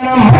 No.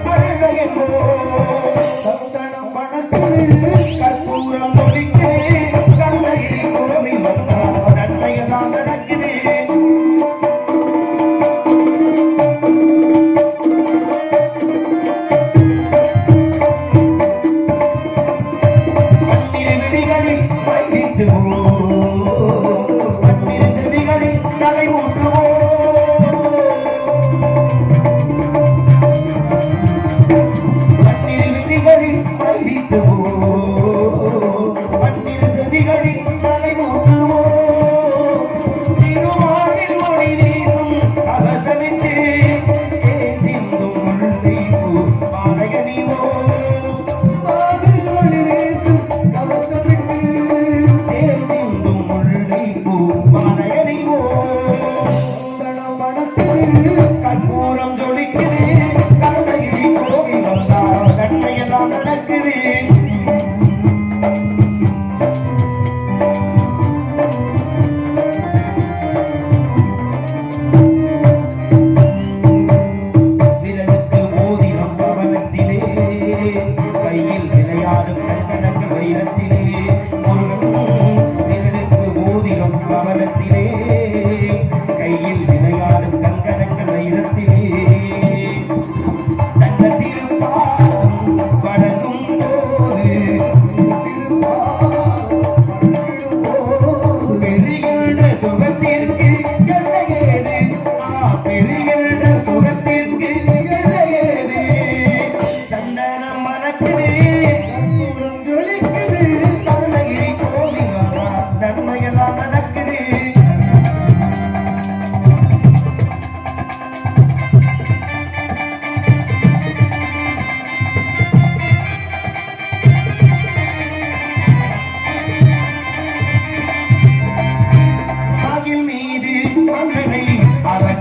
கற்பூரம்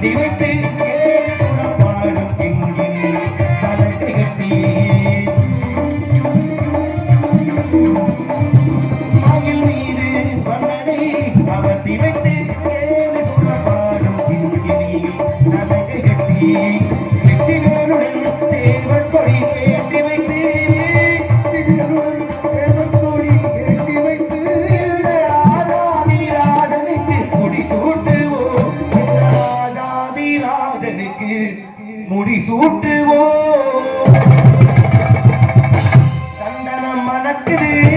நந்தி வைத்து பாடும் கிங்கி கூட்டுவோம் தண்டனம் மணக்குது.